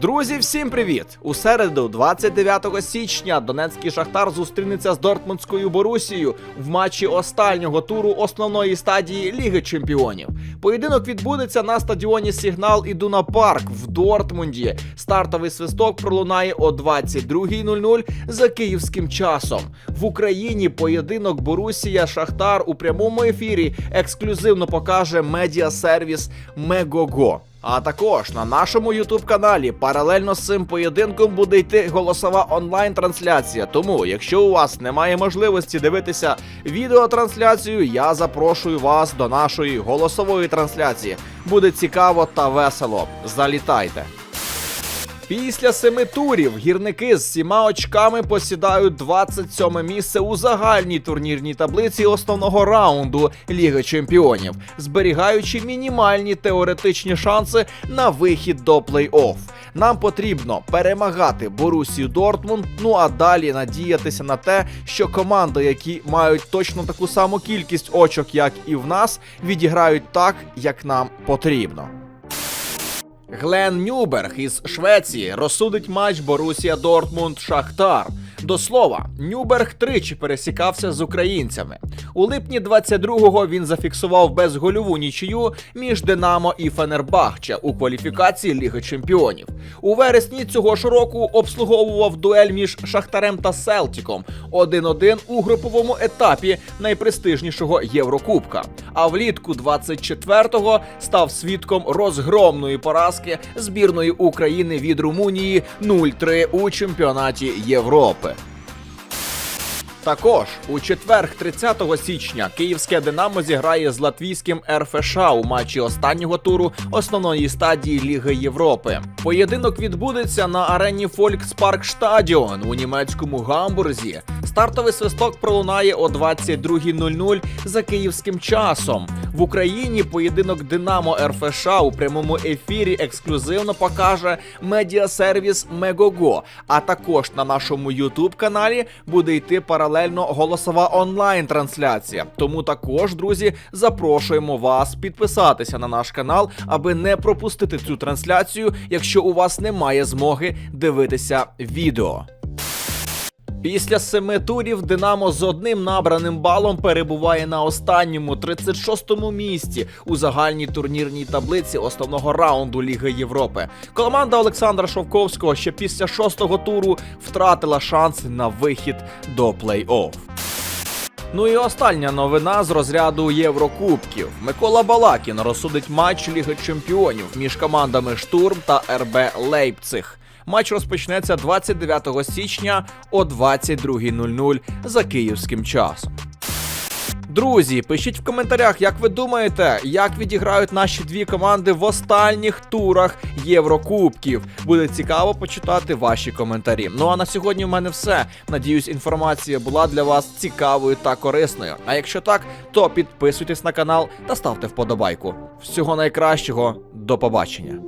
Друзі, всім привіт! У середу, 29 січня, Донецький Шахтар зустрінеться з Дортмундською Борусією в матчі останнього туру основної стадії Ліги Чемпіонів. Поєдинок відбудеться на стадіоні Сігнал Ідуна Парк в Дортмунді. Стартовий свисток пролунає о 22.00 за київським часом. В Україні поєдинок Борусія Шахтар у прямому ефірі ексклюзивно покаже медіасервіс Мегого. А також на нашому Ютуб каналі паралельно з цим поєдинком буде йти голосова онлайн-трансляція. Тому, якщо у вас немає можливості дивитися відеотрансляцію, я запрошую вас до нашої голосової трансляції. Буде цікаво та весело. Залітайте! Після семи турів гірники з сіма очками посідають 27 місце у загальній турнірній таблиці основного раунду Ліги Чемпіонів, зберігаючи мінімальні теоретичні шанси на вихід до плей-офф. Нам потрібно перемагати Борусію Дортмунд. Ну а далі надіятися на те, що команди, які мають точно таку саму кількість очок, як і в нас, відіграють так, як нам потрібно. Глен Нюберг із Швеції розсудить матч Борусія Дортмунд Шахтар. До слова, Нюберг тричі пересікався з українцями. У липні 22-го він зафіксував безгольову нічию між Динамо і Фенербахче у кваліфікації Ліги Чемпіонів. У вересні цього ж року обслуговував дуель між Шахтарем та Селтіком 1-1 у груповому етапі найпрестижнішого Єврокубка. А влітку 24-го став свідком розгромної поразки збірної України від Румунії 0-3 у чемпіонаті Європи. Також у четвер, 30 січня, київське Динамо зіграє з латвійським РФШ у матчі останнього туру основної стадії Ліги Європи. Поєдинок відбудеться на арені Volkspark Stadion у німецькому гамбурзі. Стартовий свисток пролунає о 22.00 за київським часом. В Україні поєдинок Динамо РФШ у прямому ефірі ексклюзивно покаже медіасервіс Мегого. А також на нашому Ютуб каналі буде йти паралельно голосова онлайн-трансляція. Тому також, друзі, запрошуємо вас підписатися на наш канал, аби не пропустити цю трансляцію, якщо у вас немає змоги дивитися відео. Після семи турів Динамо з одним набраним балом перебуває на останньому 36-му місці у загальній турнірній таблиці основного раунду Ліги Європи. Команда Олександра Шовковського ще після шостого туру втратила шанси на вихід до плей-офф. Ну і остання новина з розряду Єврокубків. Микола Балакін розсудить матч Ліги Чемпіонів між командами Штурм та РБ Лейпциг. Матч розпочнеться 29 січня о 22.00 за київським часом. Друзі, пишіть в коментарях, як ви думаєте, як відіграють наші дві команди в останніх турах Єврокубків. Буде цікаво почитати ваші коментарі. Ну а на сьогодні в мене все. Надіюсь, інформація була для вас цікавою та корисною. А якщо так, то підписуйтесь на канал та ставте вподобайку. Всього найкращого, до побачення.